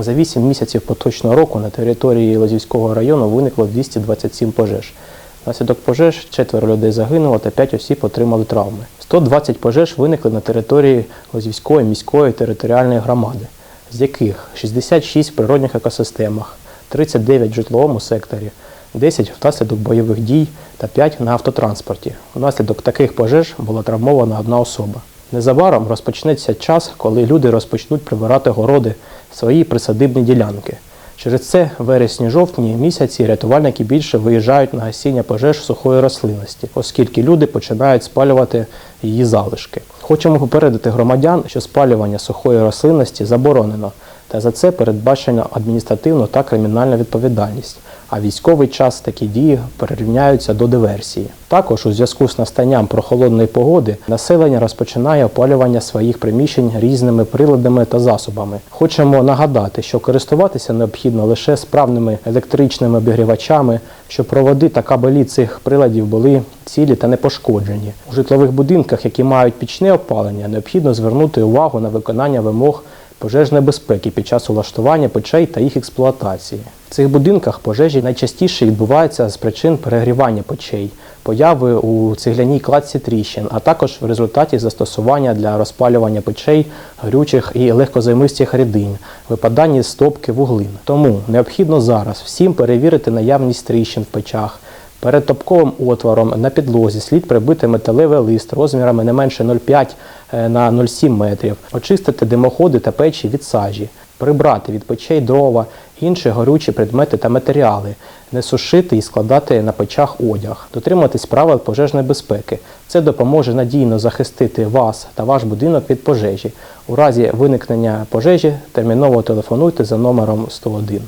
За 8 місяців поточного року на території Лозівського району виникло 227 пожеж. Внаслідок пожеж четверо людей загинуло та 5 осіб отримали травми. 120 пожеж виникли на території Лозівської міської територіальної громади, з яких 66 в природних екосистемах, 39 в житловому секторі, 10 внаслідок бойових дій та 5 на автотранспорті. Внаслідок таких пожеж була травмована одна особа. Незабаром розпочнеться час, коли люди розпочнуть прибирати городи свої присадибні ділянки. Через це вересні-жовтні місяці рятувальники більше виїжджають на гасіння пожеж сухої рослинності, оскільки люди починають спалювати її залишки. Хочемо попередити громадян, що спалювання сухої рослинності заборонено, та за це передбачена адміністративна та кримінальна відповідальність. А військовий час такі дії перерівняються до диверсії. Також у зв'язку з настанням прохолодної погоди населення розпочинає опалювання своїх приміщень різними приладами та засобами. Хочемо нагадати, що користуватися необхідно лише справними електричними обігрівачами, щоб проводи та кабелі цих приладів були цілі та не пошкоджені. У житлових будинках, які мають пічне опалення, необхідно звернути увагу на виконання вимог пожежної безпеки під час улаштування печей та їх експлуатації. В цих будинках пожежі найчастіше відбуваються з причин перегрівання печей, появи у цегляній кладці тріщин, а також в результаті застосування для розпалювання печей горючих і легкозаймистих рідин, випадання з стопки вуглин. Тому необхідно зараз всім перевірити наявність тріщин в печах. Перед топковим отвором на підлозі слід прибити металевий лист розмірами не менше 0,5 е, на 0,7 метрів, очистити димоходи та печі від сажі, прибрати від печей дрова, інші горючі предмети та матеріали, не сушити і складати на печах одяг, дотримуватись правил пожежної безпеки. Це допоможе надійно захистити вас та ваш будинок від пожежі. У разі виникнення пожежі терміново телефонуйте за номером 101.